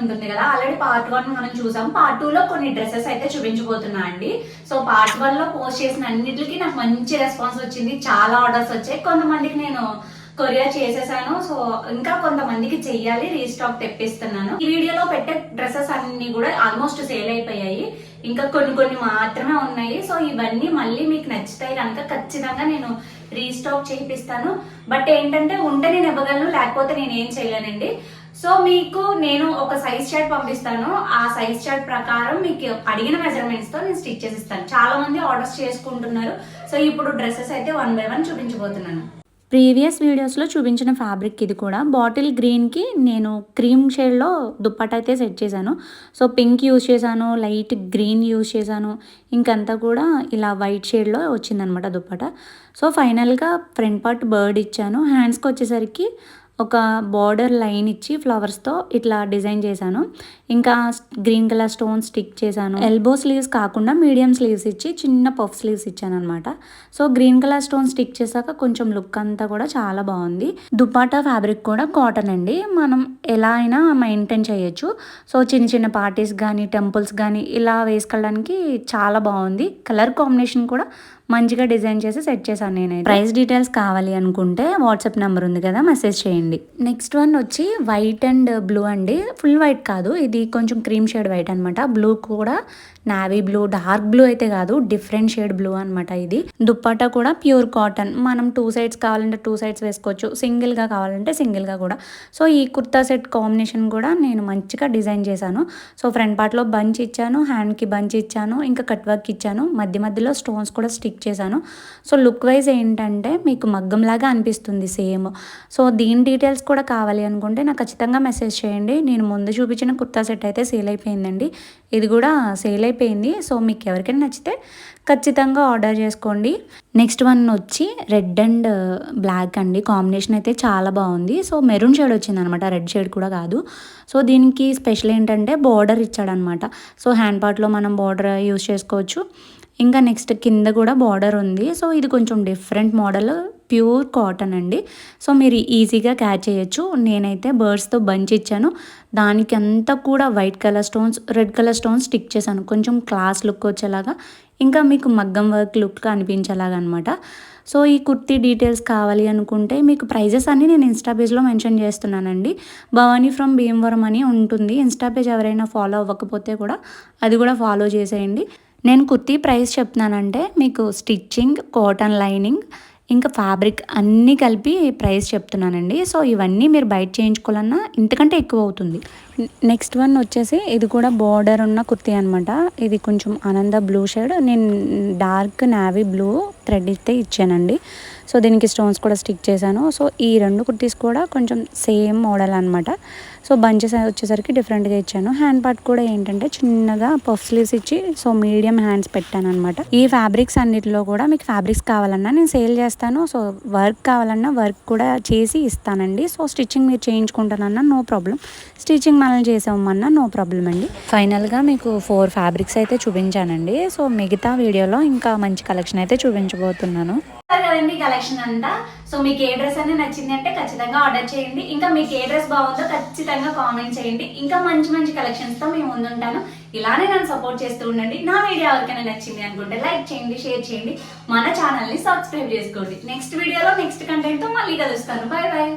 ఉంటుంది కదా. Already part one మనం చూసాం. పార్ట్ టూ లో కొన్ని డ్రెస్సెస్ అయితే చూపించబోతున్నా అండి. సో పార్ట్ వన్లో పోస్ట్ చేసిన అన్నిటికీ నాకు మంచి రెస్పాన్స్ వచ్చింది. చాలా ఆర్డర్స్ వచ్చాయి. కొంతమందికి నేను కొరియర్ చేసేసాను. సో ఇంకా కొంతమందికి చెయ్యాలి రీస్టాక్ తెప్పిస్తున్నాను. ఈ వీడియోలో పెట్టే డ్రెస్సెస్ అన్ని కూడా ఆల్మోస్ట్ సేల్ అయిపోయాయి. ఇంకా కొన్ని కొన్ని మాత్రమే ఉన్నాయి. సో ఇవన్నీ మళ్ళీ మీకు నచ్చుతాయి కనుక ఖచ్చితంగా నేను రీస్టాక్ చేయిస్తాను బట్ ఏంటంటే ఉంటే నేను ఇవ్వగలను లేకపోతే నేను ఏం చేయలేనండి. సో మీకు నేను ఒక సైజ్ చార్ట్ పంపిస్తాను. ఆ సైజ్ చార్ట్ ప్రకారం మీకు అడిగిన మెజర్మెంట్స్తో నేను స్టిచ్ చేసి ఇస్తాను. చాలా మంది ఆర్డర్స్ చేసుకుంటున్నారు. సో ఇప్పుడు డ్రెస్సెస్ అయితే వన్ బై వన్ చూపించబోతున్నాను. ప్రీవియస్ వీడియోస్లో చూపించిన ఫ్యాబ్రిక్ ఇది కూడా. బాటిల్ గ్రీన్కి నేను క్రీమ్ షేడ్లో దుప్పట్ అయితే సెట్ చేశాను. సో పింక్ యూజ్ చేశాను లైట్ గ్రీన్ యూజ్ చేశాను. ఇంకంతా కూడా ఇలా వైట్ షేడ్లో వచ్చిందనమాట దుప్పట. సో ఫైనల్గా ఫ్రంట్ పార్ట్ బర్డ్ ఇచ్చాను. హ్యాండ్స్కి వచ్చేసరికి ఒక బార్డర్ లైన్ ఇచ్చి ఫ్లవర్స్తో ఇట్లా డిజైన్ చేశాను. ఇంకా గ్రీన్ కలర్ స్టోన్ స్టిక్ చేశాను. ఎల్బో స్లీవ్స్ కాకుండా మీడియం స్లీవ్స్ ఇచ్చి చిన్న పఫ్ స్లీవ్స్ ఇచ్చాను అనమాట so green colour stone stick చేశాక కొంచెం లుక్ అంతా కూడా చాలా బాగుంది. దుపాటా ఫ్యాబ్రిక్ కూడా కాటన్ అండి. మనం ఎలా అయినా మెయింటైన్ చేయొచ్చు. సో చిన్న చిన్న పార్టీస్ కానీ టెంపుల్స్ కానీ ఇలా వేసుకోవడానికి చాలా బాగుంది. కలర్ కాంబినేషన్ కూడా మంచిగా డిజైన్ చేసి సెట్ చేశాను నేనైతే. ప్రైస్ డీటెయిల్స్ కావాలి అనుకుంటే వాట్సాప్ నెంబర్ ఉంది కదా మెసేజ్ చేయండి. నెక్స్ట్ వన్ వచ్చి వైట్ అండ్ బ్లూ అండి. ఫుల్ వైట్ కాదు ఇది కొంచెం క్రీమ్ షేడ్ వైట్ అనమాట బ్లూ కూడా నావీ బ్లూ డార్క్ బ్లూ అయితే కాదు డిఫరెంట్ షేడ్ బ్లూ అనమాట ఇది. దుప్పట్టా కూడా ప్యూర్ కాటన్. మనం టూ సైడ్స్ కావాలంటే టూ సైడ్స్ వేసుకోవచ్చు. సింగిల్గా కావాలంటే సింగిల్గా కూడా. సో ఈ కుర్తా సెట్ కాంబినేషన్ కూడా నేను మంచిగా డిజైన్ చేశాను. సో ఫ్రంట్ పార్ట్లో బంచ్ ఇచ్చాను హ్యాండ్కి బంచ్ ఇచ్చాను ఇంకా కట్ వర్క్ ఇచ్చాను. మధ్య మధ్యలో స్టోన్స్ కూడా స్టిక్ చేశాను. సో లుక్ వైజ్ ఏంటంటే మీకు మగ్గంలాగా అనిపిస్తుంది సేమ్. సో దీని డీటెయిల్స్ కూడా కావాలి అనుకుంటే నాకు ఖచ్చితంగా మెసేజ్ చేయండి. నేను ముందు చూపించిన కుర్తా సెట్ అయితే సేల్ అయిపోయిందండి. ఇది కూడా సేల్ అయిపోయింది. సో మీకు ఎవరికైనా నచ్చితే ఖచ్చితంగా ఆర్డర్ చేసుకోండి. నెక్స్ట్ వన్ వచ్చి రెడ్ అండ్ బ్లాక్ అండి. కాంబినేషన్ అయితే చాలా బాగుంది. సో మెరూన్ షేడ్ వచ్చింది అనమాట రెడ్ షేడ్ కూడా కాదు. సో దీనికి స్పెషల్ ఏంటంటే బార్డర్ ఇచ్చాడనమాట. సో హ్యాండ్ పార్ట్లో మనం బార్డర్ యూస్ చేసుకోవచ్చు. ఇంకా నెక్స్ట్ కింద కూడా బార్డర్ ఉంది. సో ఇది కొంచెం డిఫరెంట్ మోడల్. ప్యూర్ కాటన్ అండి. సో మీరు ఈజీగా క్యాచ్ చేయొచ్చు. నేనైతే బర్డ్స్తో బంచ్ ఇచ్చాను. దానికి అంతా కూడా white colour stones red colour stones stick చేశాను. కొంచెం క్లాస్ లుక్ వచ్చేలాగా ఇంకా మీకు మగ్గం వర్క్ లుక్ అనిపించేలాగా అనమాట సో ఈ కుర్తీ డీటెయిల్స్ కావాలి అనుకుంటే మీకు ప్రైజెస్ అన్నీ నేను ఇన్స్టా పేజ్లో మెన్షన్ చేస్తున్నానండి. భవానీ ఫ్రమ్ భీమవరం అని ఉంటుంది. ఇన్స్టా పేజ్ ఎవరైనా ఫాలో అవ్వకపోతే కూడా అది కూడా ఫాలో చేసేయండి. నేను కుర్తీ ప్రైస్ చెప్తున్నానంటే మీకు స్టిచ్చింగ్ కాటన్ లైనింగ్ ఇంకా ఫ్యాబ్రిక్ అన్నీ కలిపి ప్రైస్ చెప్తున్నానండి. సో ఇవన్నీ మీరు బయట చేయించుకోవాలన్నా ఇంతకంటే ఎక్కువ అవుతుంది. నెక్స్ట్ వన్ వచ్చేసి ఇది కూడా బార్డర్ ఉన్న కుర్తీ అనమాట ఇది కొంచెం ఆనంద బ్లూ షేడ్ నేను డార్క్ నావీ బ్లూ థ్రెడ్ ఇస్తే ఇచ్చానండి. సో దీనికి స్టోన్స్ కూడా స్టిక్ చేశాను. సో ఈ రెండు కుర్తీస్ కూడా కొంచెం సేమ్ మోడల్ అనమాట సో బంచెస్ వచ్చేసరికి డిఫరెంట్గా ఇచ్చాను. హ్యాండ్ పార్ట్ కూడా ఏంటంటే చిన్నగా పఫ్ స్లీవ్స్ ఇచ్చి సో మీడియం హ్యాండ్స్ పెట్టాను అనమాట ఈ ఫ్యాబ్రిక్స్ అన్నిటిలో కూడా మీకు ఫ్యాబ్రిక్స్ కావాలన్నా నేను సేల్ చేస్తాను. సో వర్క్ కావాలన్నా వర్క్ కూడా చేసి ఇస్తానండి. సో స్టిచ్చింగ్ మీరు చేయించుకుంటానన్నా నో ప్రాబ్లం. స్టిచ్చింగ్ మనం చేసామన్నా నో ప్రాబ్లం అండి. ఫైనల్గా మీకు ఫోర్ ఫ్యాబ్రిక్స్ అయితే చూపించానండి. సో మిగతా వీడియోలో ఇంకా మంచి కలెక్షన్ అయితే చూపించబోతున్నాను కదండి కలెక్షన్ అంతా. సో మీకు ఏ డ్రెస్ అనేది నచ్చింది అంటే ఖచ్చితంగా ఆర్డర్ చేయండి. ఇంకా మీకు ఏ డ్రెస్ బాగుందో ఖచ్చితంగా కామెంట్ చేయండి. ఇంకా మంచి మంచి కలెక్షన్స్తో మేము ముందుంటాను. ఇలానే నన్ను సపోర్ట్ చేస్తూ ఉండండి. నా వీడియో ఎవరికైనా నచ్చింది అనుకుంటే లైక్ చేయండి షేర్ చేయండి. మన ఛానల్ని సబ్స్క్రైబ్ చేసుకోండి. నెక్స్ట్ వీడియోలో నెక్స్ట్ కంటెంట్తో మళ్ళీ కలుస్తాను. Bye bye